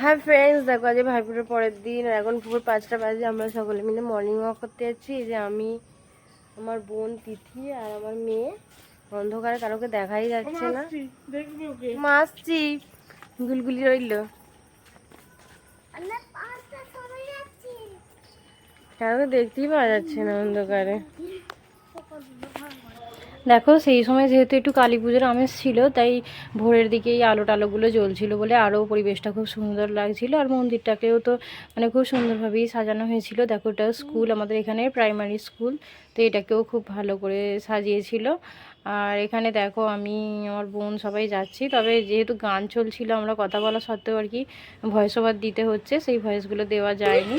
হ্যাঁ ফ্রেন্ডস দেখো আজ ভাইপুরের পরের দিন আর এখন পুকুর পাঁচটা বাজে। আমরা সকলে মিলে মর্নিং ওয়াক করতে যাচ্ছি। যে আমি আমার বোন তিথি আর আমার মেয়ে। অন্ধকারে কারোকে দেখাই যাচ্ছে না। মা আসছি গুলগুলি রইল। কারোকে দেখতেই পাওয়া যাচ্ছে না অন্ধকারে। দেখো, সেই সময় যেহেতু একটু কালী পুজোর আমেজ ছিল, তাই ভোরের দিকে এই আলো টালোগুলো জ্বলছিল বলে আরও পরিবেশটা খুব সুন্দর লাগছিল। আর মন্দিরটাকেও তো মানে খুব সুন্দরভাবেই সাজানো হয়েছিল। দেখো, এটা স্কুল, আমাদের এখানে প্রাইমারি স্কুল, তো এটাকেও খুব ভালো করে সাজিয়েছিল। আর এখানে দেখো, আমি, আমার বোন সবাই যাচ্ছি। তবে যেহেতু গান চলছিল, আমরা কথা বলা সত্ত্বেও আর কি ভয়েস ওভার দিতে হচ্ছে, সেই ভয়েসগুলো দেওয়া যায়নি।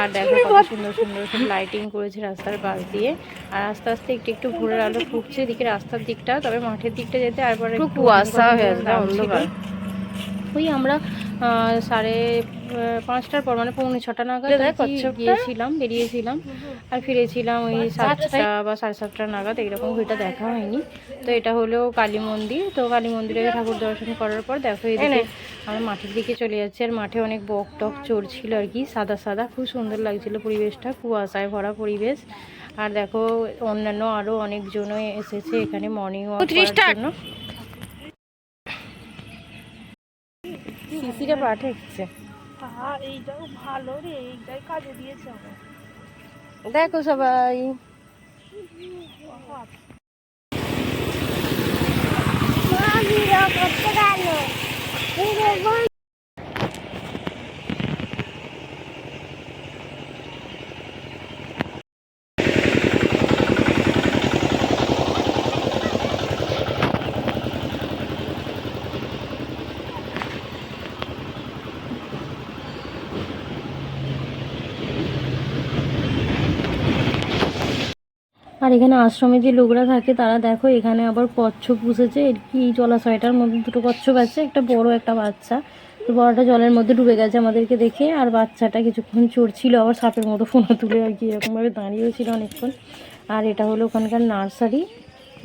আর দেখো কত সুন্দর সুন্দর সব লাইটিং করেছে রাস্তার পাশ দিয়ে। আর আস্তে আস্তে একটু একটু ভোরের আলো ফুটছে এদিকে রাস্তার দিকটা তবে মাঠের দিকটা যেতে আর পরে একটু কুয়াশা হয়ে অন্ধকার। ওই আমরা সাড়ে পাঁচটার পর মানে পৌনে ছটা নাগাদ। গিয়েছিলাম বেরিয়েছিলাম। আর ফিরেছিলাম ওই সাতটা বা সাড়ে সাতটা নাগাদ এইরকম ঘড়িটা দেখা হয়নি। তো এটা হলো কালী মন্দির। তো কালী মন্দিরে ঠাকুর দর্শন করার পর দেখো এদিকে আমরা মাঠের দিকে চলে যাচ্ছি আর মাঠে অনেক বক টক চড়ছিল আর কি সাদা সাদা খুব সুন্দর লাগছিল পরিবেশটা কুয়াশায় ভরা পরিবেশ আর দেখো অন্যান্য আরও অনেকজনও এসেছে এখানে মর্নিং ওয়াক করার জন্য সিসিটা পাঠাচ্ছে আর এইটাও ভালো রে এইটাই কাজে দিয়েছে দেখো সবাই আর এখানে আশ্রমে যে লোকরা থাকে, তারা দেখো এখানে আবার কচ্ছপ পুষেছে। এই জলাশয়টার মধ্যে দুটো কচ্ছপ আছে, একটা বড়, একটা বাচ্চা। তো বড়টা জলের মধ্যে ডুবে গেছে আমাদেরকে দেখে, আর বাচ্চাটা কিছুক্ষণ চড়ছিল, আবার সাপের মতো ফোনা তুলে আর কি এরকমভাবে দাঁড়িয়েও ছিল অনেকক্ষণ। আর এটা হলো ওখানকার নার্সারি।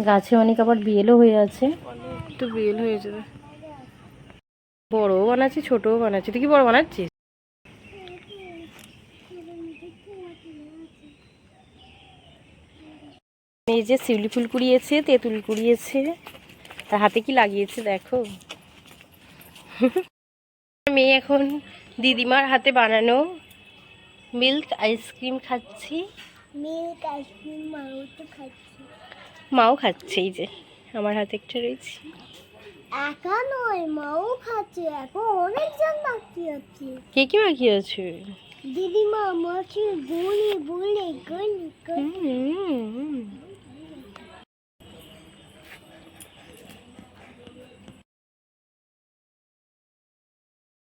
গাছে অনেক আবার বিয়েলও হয়ে আছে। একটু বেল হয়ে যাবে। বড়ও বানাচ্ছি, ছোটও বানাচ্ছি। তুই কি বড় বানাচ্ছিস? এই যে শিউলি ফুল কুড়িয়েছে তেঁতুল কুড়িয়েছে। তার হাতে কি লাগিয়েছে দেখো? মেয়ে এখন দিদিমার হাতে বানানো মিল্ক আইসক্রিম খাচ্ছি। মিল্ক আইসক্রিম মাও তো খাচ্ছি। মাও খাচ্ছে এই যে আমার হাতে একটা রয়েছে। একা নয় মাও খাচ্ছে এখন অনেকজন বাকি আছে। কে কি বাকি আছে? দিদিমা আমাকে বলে বলে গলি গলি হুম,